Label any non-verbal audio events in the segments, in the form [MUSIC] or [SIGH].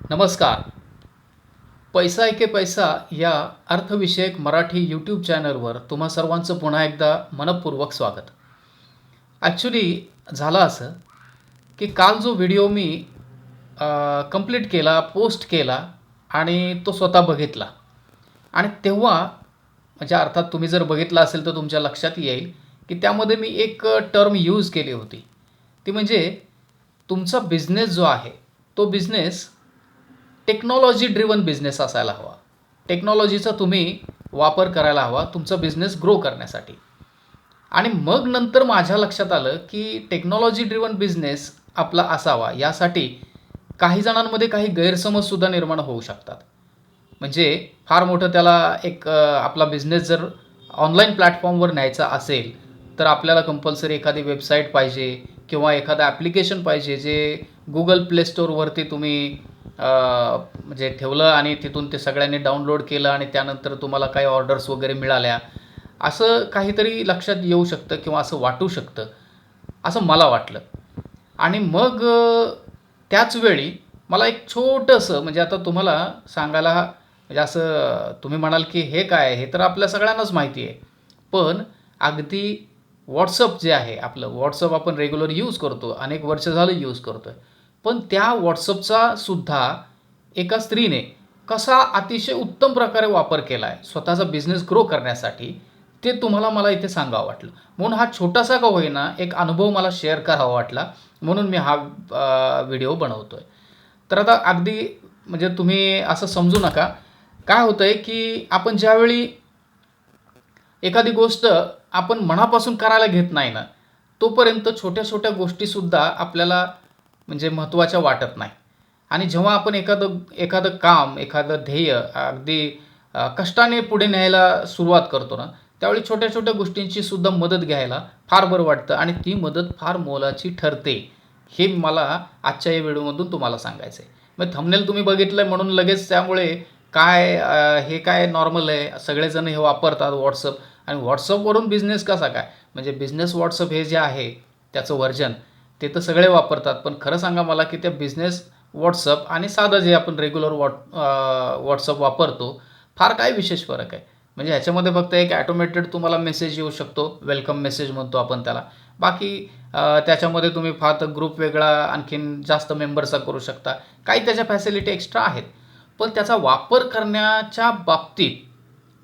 नमस्कार. पैसा एके पैसा या अर्थविषयक मराठी यूट्यूब चॅनलवर तुम्हा सर्वांचं पुन्हा एकदा मनपूर्वक स्वागत. ॲक्च्युली झालं असं की काल जो व्हिडिओ मी कंप्लीट केला पोस्ट केला आणि तो स्वतः बघितला. आणि तेव्हा म्हणजे अर्थात तुम्ही जर बघितला असेल तर तुमच्या लक्षात येईल की त्यामध्ये मी एक टर्म यूज केली होती. ती म्हणजे तुमचा बिझनेस जो आहे तो बिझनेस टेक्नॉलॉजी ड्रिवन बिझनेस असायला हवा. टेक्नॉलॉजीचा तुम्ही वापर करायला हवा तुमचा बिझनेस ग्रो करण्यासाठी. आणि मग नंतर माझ्या लक्षात आलं की टेक्नॉलॉजी ड्रिवन बिझनेस आपला असावा यासाठी काही जणांमध्ये काही गैरसमजसुद्धा निर्माण होऊ शकतात. म्हणजे फार मोठं त्याला एक आपला बिझनेस जर ऑनलाईन प्लॅटफॉर्मवर न्यायचा असेल तर आपल्याला कंपल्सरी एखादी वेबसाईट पाहिजे किंवा एखादं ॲप्लिकेशन पाहिजे जे गुगल प्ले स्टोअरवरती तुम्ही म्हणजे ठेवलं आणि तिथून ते सगळ्यांनी डाउनलोड केलं आणि त्यानंतर तुम्हाला काही ऑर्डर्स वगैरे मिळाल्या. असं काहीतरी लक्षात येऊ शकतं किंवा असं वाटू शकतं. असं मला वाटलं. आणि मग त्याचवेळी त्याच वेळी मला एक छोटंसं म्हणजे आता तुम्हाला सांगायला म्हणजे असं तुम्ही म्हणाल की हे काय हे तर आपल्या सगळ्यांनाच माहिती आहे. पण अगदी व्हॉट्सअप जे आहे आपलं व्हॉट्सअप आपण रेग्युलर यूज करतो. अनेक वर्ष झालं यूज करतो आहे पण त्या व्हॉट्सअपचा सुद्धा एका स्त्रीने कसा अतिशय उत्तम प्रकारे वापर केला आहे स्वतःचा बिझनेस ग्रो करण्यासाठी ते तुम्हाला मला इथे सांगावं वाटलं. म्हणून हा छोटासा का होईना एक अनुभव मला शेअर करावा वाटला म्हणून मी हा व्हिडिओ बनवतो आहे तर आता अगदी म्हणजे तुम्ही असं समजू नका. काय होतं आहे की आपण ज्यावेळी एखादी गोष्ट आपण मनापासून करायला घेत नाही ना तोपर्यंत छोट्या छोट्या गोष्टीसुद्धा आपल्याला म्हणजे महत्त्वाच्या वाटत नाही. आणि जेव्हा आपण एखादं एखादं काम एखादं ध्येय अगदी कष्टाने पुढे न्यायला सुरुवात करतो ना त्यावेळी छोट्या छोट्या गोष्टींची सुद्धा मदत घ्यायला फार बरं वाटतं आणि ती मदत फार मोलाची ठरते हे मला आजच्या या व्हिडिओमधून तुम्हाला सांगायचं आहे मग थंबनेल तुम्ही बघितलं म्हणून लगेच त्यामुळे काय हे काय नॉर्मल आहे सगळेजण हे वापरतात व्हॉट्सअप आणि व्हॉट्सअपवरून बिझनेस कसा काय? म्हणजे बिझनेस व्हॉट्सअप हे जे आहे त्याचं व्हर्जन ते तर सगळे वापरतात पण खरं सांगा मला की त्या बिझनेस व्हॉट्सअप आणि साधं जे आपण रेग्युलर व्हॉट व्हॉट्सअप वापरतो फार काय विशेष फरक आहे? म्हणजे ह्याच्यामध्ये फक्त एक ॲटोमेटेड तुम्हाला मेसेज येऊ शकतो वेलकम मेसेज म्हणतो आपण त्याला. बाकी त्याच्यामध्ये तुम्ही फार तर ग्रुप वेगळा आणखीन जास्त मेंबर्सचा करू शकता. काही त्याच्या फॅसिलिटी एक्स्ट्रा आहेत. पण त्याचा वापर करण्याच्या बाबतीत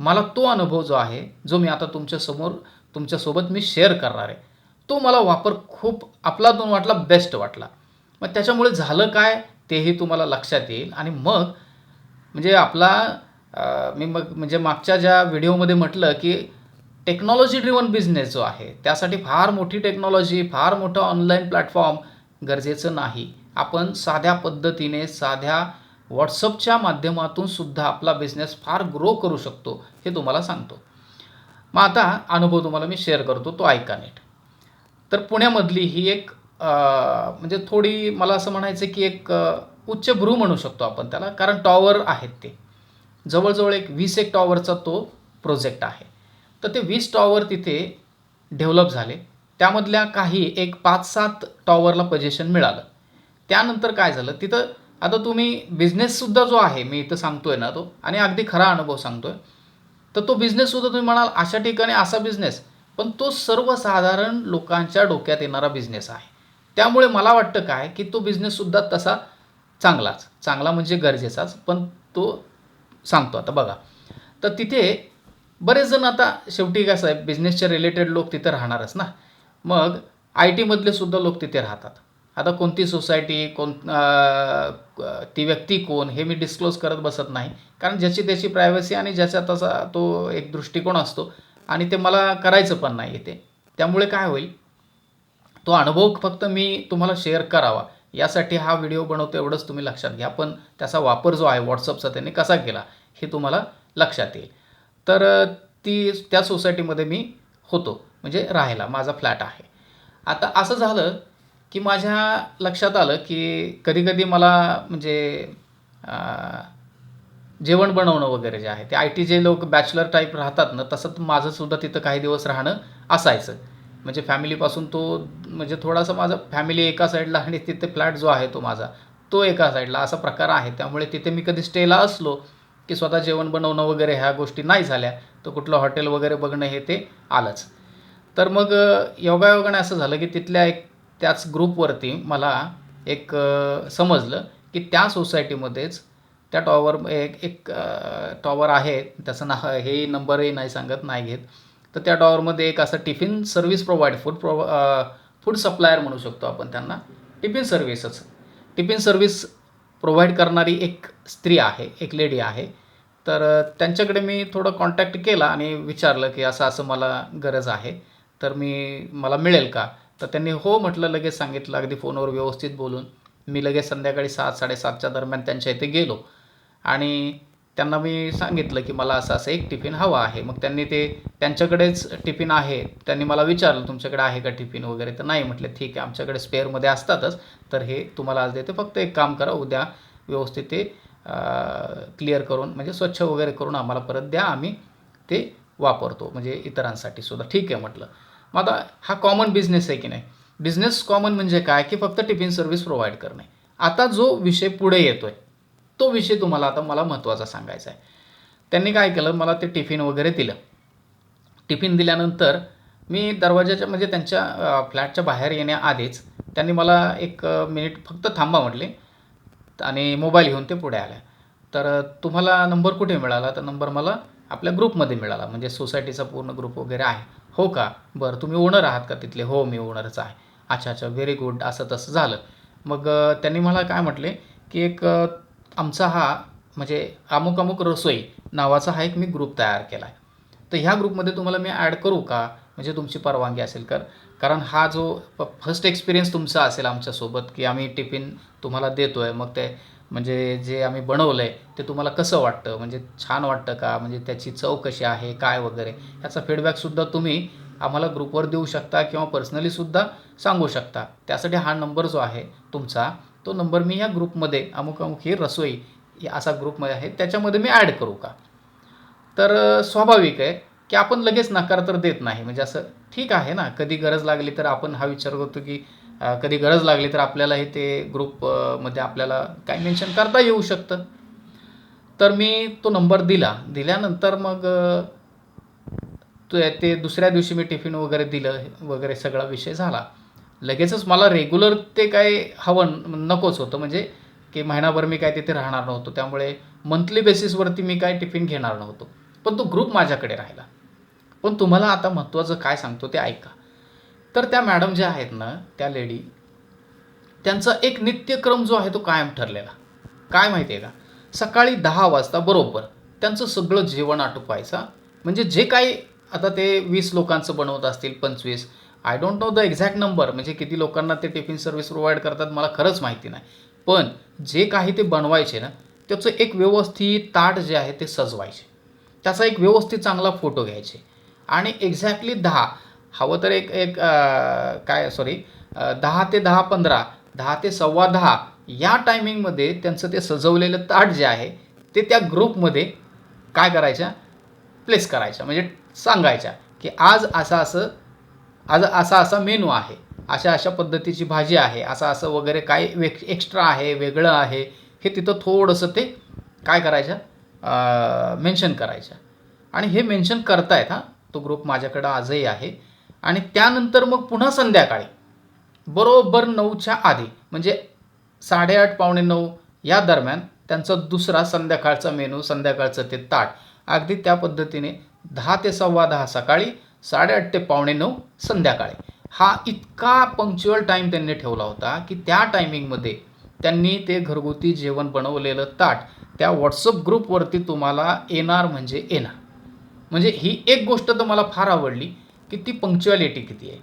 मला तो अनुभव जो आहे जो मी आता तुमच्यासमोर तुमच्यासोबत मी शेअर करणार आहे. तो मला वापर खूप आपलातून वाटला बेस्ट वाटला. मग त्याच्यामुळे झालं काय? तेही तुम्हाला लक्षात येईल. आणि मग म्हणजे आपला मी मग म्हणजे मागच्या ज्या व्हिडिओमध्ये म्हटलं की टेक्नॉलॉजी ड्रिवन बिझनेस जो आहे त्यासाठी फार मोठी टेक्नॉलॉजी फार मोठं ऑनलाईन प्लॅटफॉर्म गरजेचं नाही. आपण साध्या पद्धतीने साध्या व्हॉट्सअपच्या माध्यमातून सुद्धा आपला बिझनेस फार ग्रो करू शकतो हे तुम्हाला सांगतो. मग आता अनुभव तुम्हाला मी शेअर करतो तो ऐका नीट. तर पुण्यामधली ही एक म्हणजे थोडी मला असं म्हणायचं की एक अं, उच्चभ्रू म्हणू शकतो आपण त्याला कारण टॉवर आहेत ते. जवळजवळ एक वीस एक टॉवरचा तो प्रोजेक्ट आहे. तर ते वीस टॉवर तिथे डेव्हलप झाले. त्यामधल्या काही एक पाच सात टॉवरला पजेशन मिळालं. त्यानंतर काय झालं? तिथं आता तुम्ही बिझनेससुद्धा जो आहे मी इथं सांगतो आहे ना तो आणि अगदी खरा अनुभव सांगतो आहे तर तो बिझनेससुद्धा तुम्ही म्हणाल अशा ठिकाणी असा बिझनेस पण तो सर्वसाधारण लोकांच्या डोक्यात येणारा बिझनेस आहे. त्यामुळे मला वाटतं काय की तो बिझनेससुद्धा तसा चांगलाच. चांगला म्हणजे गरजेचाच पण तो सांगतो. आता बघा. तर तिथे बरेच जण आता शेवटी कसं आहे बिझनेसच्या रिलेटेड लोक तिथे राहणारच ना. मग आय टीमधले सुद्धा लोक तिथे राहतात. आता कोणती सोसायटी कोण ती व्यक्ती कोण हे मी डिस्क्लोज करत बसत नाही. कारण ज्याची त्याची प्रायव्हसी आणि ज्याचा तसा तो एक दृष्टिकोन असतो आणि ते मला करायचं पण नाही ते. त्यामुळे काय होईल? तो अनुभव फक्त मी तुम्हाला शेअर करावा. यासाठी हा व्हिडिओ बनवतो एवढंच तुम्ही लक्षात घ्या. पण त्याचा वापर जो आहे व्हॉट्सअपचा त्याने कसा केला हे तुम्हाला लक्षात येईल. तर ती त्या सोसायटीमध्ये मी होतो. म्हणजे राहायला. माझा फ्लॅट आहे. आता असं झालं की माझ्या लक्षात आलं की कधीकधी मला म्हणजे जेवण बनवणं वगैरे जे आहे ते आय टी जे लोक बॅचलर टाईप राहतात ना तसं माझंसुद्धा तिथं काही दिवस राहणं असायचं. म्हणजे फॅमिलीपासून तो म्हणजे थोडासा माझा फॅमिली एका साईडला आणि तिथे फ्लॅट जो आहे तो माझा तो एका साईडला असा प्रकार आहे. त्यामुळे तिथे मी कधी स्टेला असलो की स्वतः जेवण बनवणं वगैरे ह्या गोष्टी नाही झाल्या तर कुठलं हॉटेल वगैरे बघणं हे ते आलंच. तर मग योगायोगाने असं झालं की तिथल्या एक त्याच ग्रुपवरती मला एक समजलं की त्या सोसायटीमध्येच त्या टॉवर एक एक टॉवर आहे. त्याचं ना हे नंबरही नाही सांगत नाही घेत. तर त्या टॉवरमध्ये एक असं tiffin service provide food pro food supplier म्हणू शकतो आपण त्यांना. टिफिन सर्व्हिसच टिफिन सर्व्हिस प्रोव्हाइड करणारी एक स्त्री आहे एक लेडी आहे. तर त्यांच्याकडे मी थोडं कॉन्टॅक्ट केला आणि विचारलं की असं असं मला गरज आहे. तर मी मला मिळेल का? तर त्यांनी हो म्हटलं लगेच सांगितलं. अगदी फोनवर व्यवस्थित बोलून. मी लगेच संध्याकाळी सात साडेसातच्या दरम्यान त्यांच्या इथे गेलो. आणि त्यांना मी सांगितलं की मला असं असं एक टिफिन हवा आहे. मग त्यांनी ते त्यांच्याकडेच टिफिन आहे. त्यांनी मला विचारलं तुमच्याकडे आहे का टिफिन वगैरे? तर नाही म्हटलं. ठीक आहे आमच्याकडे स्पेअरमध्ये असतातच. तर हे तुम्हाला आज देते. फक्त एक काम करा उद्या व्यवस्थित ते क्लिअर करून म्हणजे स्वच्छ वगैरे करून आम्हाला परत द्या. आम्ही ते वापरतो. म्हणजे इतरांसाठी सुद्धा. ठीक आहे म्हटलं. मग आता हा कॉमन बिझनेस आहे की नाही? बिझनेस कॉमन म्हणजे काय? की फक्त टिफिन सर्व्हिस प्रोव्हाइड करणे. आता जो विषय पुढे येतो आहे तो विषय तुम्हाला आता मला महत्त्वाचा सांगायचा आहे. त्यांनी काय केलं? मला ते टिफिन वगैरे दिलं. टिफिन दिल्यानंतर मी दरवाजाच्या म्हणजे त्यांच्या फ्लॅटच्या बाहेर येण्याआधीच त्यांनी मला एक मिनिट फक्त थांबा म्हटले आणि मोबाईल घेऊन ते पुढे आल्या. तर तुम्हाला नंबर कुठे मिळाला? तर नंबर मला आपल्या ग्रुपमध्ये मिळाला. म्हणजे सोसायटीचा पूर्ण ग्रुप वगैरे आहे. हो का? बरं तुम्ही ओनर आहात का तिथले? हो मी ओनरच आहे. अच्छा अच्छा व्हेरी गुड. असं तसं झालं. मग त्यांनी मला काय म्हटले की एक आमचा हा म्हणजे अमुक अमुक रसोई नावाचा हा एक मी ग्रुप तयार केला आहे तर ह्या ग्रुपमध्ये तुम्हाला मी ॲड करू का? म्हणजे तुमची परवानगी असेल कर कारण हा जो फर्स्ट एक्सपिरियन्स तुमचा असेल आमच्यासोबत की आम्ही टिफिन तुम्हाला देतो आहे मग ते म्हणजे जे आम्ही बनवलं आहे ते तुम्हाला कसं वाटतं? म्हणजे छान वाटतं का? म्हणजे त्याची चव कशी आहे? काय वगैरे? ह्याचा फीडबॅकसुद्धा तुम्ही आम्हाला ग्रुपवर देऊ शकता किंवा पर्सनलीसुद्धा सांगू शकता. त्यासाठी हा नंबर जो आहे तुमचा तो नंबर मी या ग्रुपमध्ये अमुक अमुक ही रसोई या असा ग्रुपमध्ये आहे त्याच्यामध्ये मी ॲड करू का? तर स्वाभाविक आहे की आपण लगेच नकार तर देत नाही. म्हणजे असं ठीक आहे ना कधी गरज लागली तर आपण हा विचार करतो की कधी गरज लागली तर आपल्यालाही ते ग्रुपमध्ये आपल्याला काय मेन्शन करता येऊ शकतं? तर मी तो नंबर दिला. दिल्यानंतर मग ते दुसऱ्या दिवशी मी टिफिन वगैरे दिलं वगैरे सगळा विषय झाला. लगेचच मला रेग्युलर ते काय हवं नकोच होतं. म्हणजे की महिनाभर मी काय तिथे राहणार नव्हतो. त्यामुळे मंथली बेसिसवरती मी काय टिफिन घेणार नव्हतो. पण तो ग्रुप माझ्याकडे राहिला. पण तुम्हाला आता महत्त्वाचं काय सांगतो ते ऐका. तर त्या मॅडम ज्या आहेत ना त्या लेडी त्यांचा एक नित्यक्रम जो आहे तो कायम ठरलेला. काय माहिती आहे का? सकाळी दहा वाजता बरोबर त्यांचं सगळं जेवण आटोपायचा. म्हणजे जे काही आता ते वीस लोकांचं बनवत असतील पंचवीस I don't know the exact number म्हणजे किती लोकांना ते टिफिन सर्व्हिस प्रोव्हाइड करतात मला खरंच माहिती नाही. पण जे काही ते बनवायचे ना त्याचं एक व्यवस्थित ताट जे आहे ते सजवायचे. त्याचा एक व्यवस्थित चांगला फोटो घ्यायचे. आणि एक्झॅक्टली दहा हवं तर एक एक काय सॉरी दहा ते दहा पंधरा दहा ते सव्वा दहा या टायमिंगमध्ये त्यांचं ते सजवलेलं ताट जे आहे ते त्या ग्रुपमध्ये काय करायच्या? प्लेस करायच्या म्हणजे सांगायच्या की आज असं असं आज असा असा मेनू आहे. अशा अशा पद्धतीची भाजी आहे. असं असं वगैरे काय वेग एक्स्ट्रा आहे वेगळं आहे. हे तिथं थोडंसं ते काय करायच्या मेन्शन करायच्या आणि हे मेन्शन करतायत हां. तो ग्रुप माझ्याकडं आजही आहे. आणि त्यानंतर मग पुन्हा संध्याकाळी बरोबर नऊच्या आधी म्हणजे साडेआठ पावणे नऊ या दरम्यान त्यांचा दुसरा संध्याकाळचा मेनू संध्याकाळचं ते ताट. अगदी त्या पद्धतीने दहा ते सव्वा दहा सकाळी साडेआठ ते पावणे नऊ संध्याकाळी. हा इतका पंक्च्युअल टाईम त्यांनी ठेवला होता की त्या टायमिंगमध्ये त्यांनी ते घरगुती जेवण बनवलेलं ताट त्या व्हॉट्सअप ग्रुपवरती तुम्हाला येणार म्हणजे येणार. म्हणजे ही एक गोष्ट तर मला फार आवडली की ती पंक्च्युअलिटी किती आहे.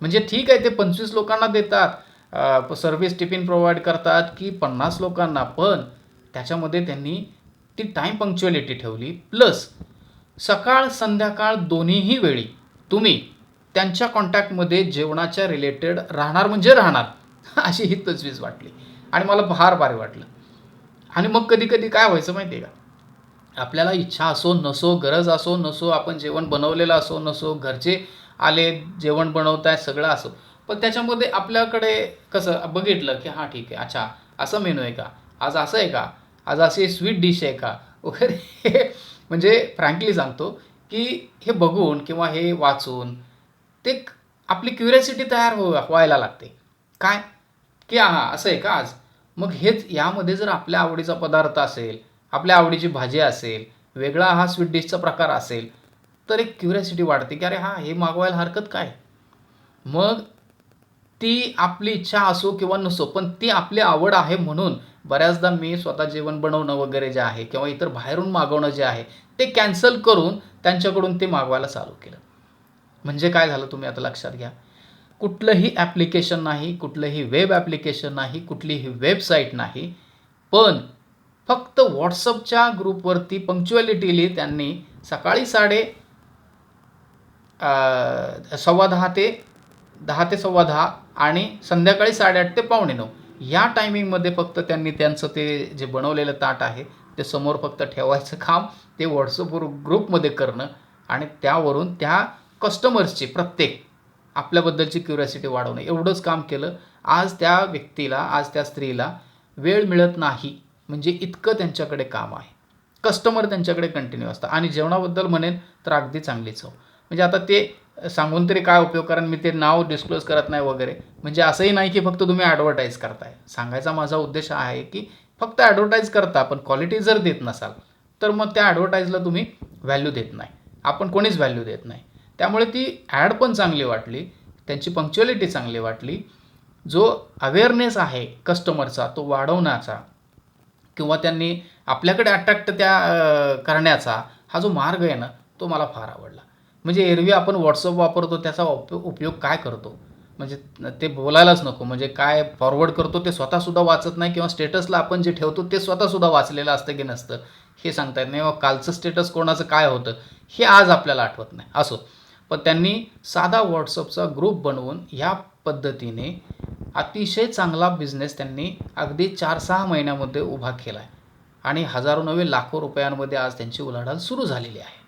म्हणजे ठीक आहे ते पंचवीस लोकांना देतात सर्व्हिस टिफिन प्रोव्हाइड करतात की पन्नास लोकांना पण त्याच्यामध्ये त्यांनी ती टाईम पंक्च्युअलिटी ठेवली. प्लस सकाळ संध्याकाळ दोन्हीही वेळी तुम्ही त्यांच्या कॉन्टॅक्टमध्ये जेवणाच्या रिलेटेड राहणार म्हणजे राहणार. [LAUGHS] अशी ही तजवीज वाटली. आणि मला फार भारी वाटलं. आणि मग कधी कधी काय व्हायचं माहिती आहे का? आपल्याला इच्छा असो नसो गरज असो नसो आपण जेवण बनवलेलं असो नसो घरचे आले जेवण बनवताय सगळं असो. पण त्याच्यामध्ये आपल्याकडे कसं बघितलं की हां ठीक आहे अच्छा असा मेनू आहे का? आज असं आहे का? आज अशी स्वीट डिश आहे का? [LAUGHS] वगैरे. म्हणजे फ्रँकली सांगतो की हे बघून किंवा हे वाचून ते आपली क्युरियासिटी तयार हो व्हायला लागते. काय? की हां असं आहे का आज? मग हेच यामध्ये जर आपल्या आवडीचा पदार्थ असेल आपल्या आवडीची भाजी असेल वेगळा हा स्वीट डिशचा प्रकार असेल तर एक क्युरियासिटी वाढते की अरे हां हे मागवायला हरकत काय? मग ती आपली इच्छा असो किंवा नसो पण ती आपली आवड आहे म्हणून बऱ्याचदा मी स्वतः जेवण बनवणं वगैरे जे आहे किंवा इतर बाहेरून मागवणं जे आहे ते कॅन्सल करून त्यांच्याकडून ते मागवायला चालू केलं. म्हणजे काय झालं तुम्ही आता लक्षात घ्या. कुठलंही ॲप्लिकेशन नाही कुठलंही वेब ॲप्लिकेशन नाही कुठलीही वेबसाईट नाही पण फक्त व्हॉट्सअपच्या ग्रुपवरती पंक्च्युअलिटीली त्यांनी सकाळी साडे सव्वा दहा ते दहा ते सव्वा दहा आणि संध्याकाळी साडेआठ ते पावणे नऊ या टायमिंगमध्ये फक्त त्यांनी त्यांचं ते जे बनवलेलं ताट आहे ते समोर फक्त ठेवायचं काम ते व्हॉट्सअपवर ग्रुपमध्ये करणं आणि त्यावरून त्या कस्टमर्सची प्रत्येक आपल्याबद्दलची क्युरियासिटी वाढवणं. एवढंच काम केलं. आज त्या व्यक्तीला आज त्या स्त्रीला वेळ मिळत नाही. म्हणजे इतकं त्यांच्याकडे काम आहे. कस्टमर त्यांच्याकडे कंटिन्यू असतं. आणि जेवणाबद्दल म्हणेन तर अगदी चांगली चव. म्हणजे आता ते सांगून तरी काय उपयोग? कारण मी ते नाव डिस्क्लोज करत नाही वगैरे. म्हणजे असंही नाही की फक्त तुम्ही ॲडव्हर्टाईज करताय. सांगायचा माझा उद्देश हा आहे की फक्त ॲडव्हर्टाईज करता पण क्वालिटी जर देत नसाल तर मग त्या ॲडव्हर्टाईजला तुम्ही व्हॅल्यू देत नाही. आपण कोणीच व्हॅल्यू देत नाही. त्यामुळे ती ॲड पण चांगली वाटली त्यांची पंक्च्युअलिटी चांगली वाटली. जो अवेअरनेस आहे कस्टमरचा तो वाढवण्याचा किंवा त्यांनी आपल्याकडे अट्रॅक्ट त्या करण्याचा हा जो मार्ग आहे ना तो मला फार आवडला. म्हणजे एरवी आपण व्हॉट्सअप वापरतो त्याचा उप उपयोग काय करतो? म्हणजे ते बोलायलाच नको. म्हणजे काय फॉरवर्ड करतो ते स्वतःसुद्धा वाचत नाही किंवा स्टेटसला आपण जे ठेवतो ते स्वतःसुद्धा वाचलेलं असतं की नसतं हे सांगता येत नाही. मग कालचं स्टेटस कोणाचं काय होतं हे आज आपल्याला आठवत नाही. असो. पण त्यांनी साधा व्हॉट्सअपचा ग्रुप बनवून ह्या पद्धतीने अतिशय चांगला बिझनेस त्यांनी अगदी चार सहा महिन्यामध्ये उभा केला आहे आणि हजारो नव्हे लाखो रुपयांमध्ये आज त्यांची उलाढाल सुरू झालेली आहे.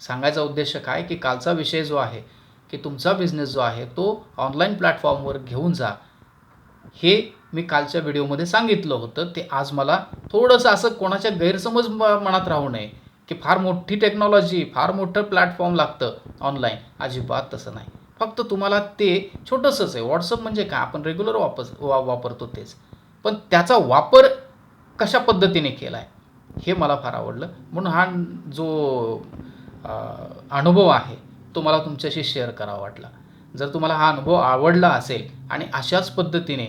सांगायचा उद्देश काय की कालचा विषय जो आहे की तुमचा बिझनेस जो आहे तो ऑनलाईन प्लॅटफॉर्मवर घेऊन जा. हे मी कालच्या व्हिडिओमध्ये सांगितलं होतं. ते आज मला थोडंसं असं कोणाच्या गैरसमज म- मनात राहू नये की फार मोठी टेक्नॉलॉजी फार मोठं प्लॅटफॉर्म लागतं ऑनलाईन अजिबात तसं नाही. फक्त तुम्हाला ते छोटंसंच आहे. व्हॉट्सअप म्हणजे काय? आपण रेग्युलर वापर वा वापरतो तेच. पण त्याचा वापर कशा पद्धतीने केला आहे हे मला फार आवडलं. म्हणून हा जो अनुभव आहे तो मला तुमच्याशी शेअर करावा वाटला. जर तुम्हाला हा अनुभव आवडला असेल आणि अशाच पद्धतीने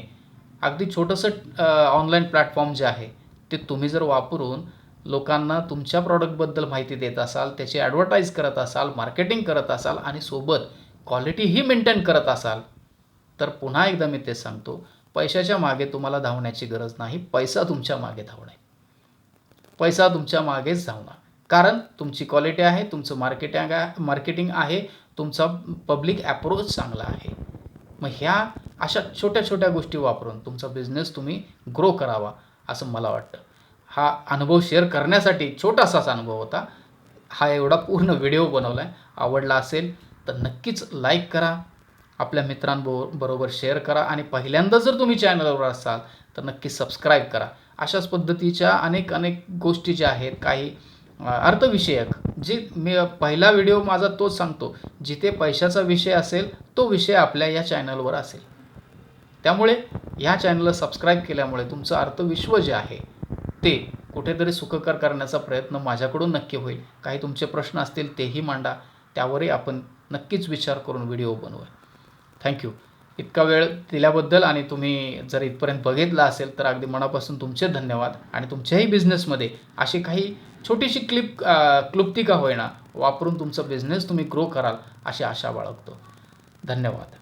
अगदी छोटंसं ऑनलाईन प्लॅटफॉर्म जे आहे ते तुम्ही जर वापरून लोकांना तुमच्या प्रॉडक्टबद्दल माहिती देत असाल त्याची ॲडव्हर्टाईज करत असाल मार्केटिंग करत असाल आणि सोबत क्वालिटीही मेंटेन करत असाल तर पुन्हा एकदा मी ते सांगतो पैशाच्या मागे तुम्हाला धावण्याची गरज नाही पैसा तुमच्या मागे धावणे पैसा तुमच्या मागेच धावणार. कारण तुमची क्वालिटी आहे तुमचं मार्केटिंग मार्केटिंग आहे तुमचा पब्लिक ॲप्रोच चांगला आहे. मग ह्या अशा छोट्या छोट्या गोष्टी वापरून तुमचा बिझनेस तुम्ही ग्रो करावा असं मला वाटतं. हा अनुभव शेअर करण्यासाठी छोटासाच अनुभव होता. हा एवढा पूर्ण व्हिडिओ बनवला आहे आवडला असेल तर नक्कीच लाईक करा. आपल्या मित्रांबरोबर बरोबर शेअर करा आणि पहिल्यांदा जर तुम्ही चॅनलवर असाल तर नक्की सबस्क्राईब करा. अशाच पद्धतीच्या अनेक अनेक गोष्टी ज्या आहेत काही अर्थविषयक. जे मी पहिला व्हिडिओ माझा तोच सांगतो. जिथे पैशाचा विषय असेल तो विषय आपल्या या चॅनलवर असेल. त्यामुळे ह्या चॅनलला सबस्क्राईब केल्यामुळे तुमचं अर्थविश्व जे आहे ते कुठेतरी सुखकर करण्याचा प्रयत्न माझ्याकडून नक्की होईल. काही तुमचे प्रश्न असतील तेही मांडा. त्यावरही आपण नक्कीच विचार करून व्हिडिओ बनवूया. थँक्यू इतका वेळ दिल्याबद्दल आणि तुम्ही जर इथपर्यंत बघितला असेल तर अगदी मनापासून तुमचे धन्यवाद. आणि तुमच्याही बिझनेसमध्ये अशी काही छोटीशी क्लिप क्लुप्ती का होईना वापरून तुमचा बिझनेस तुम्ही ग्रो कराल अशी आशा बाळगतो. धन्यवाद.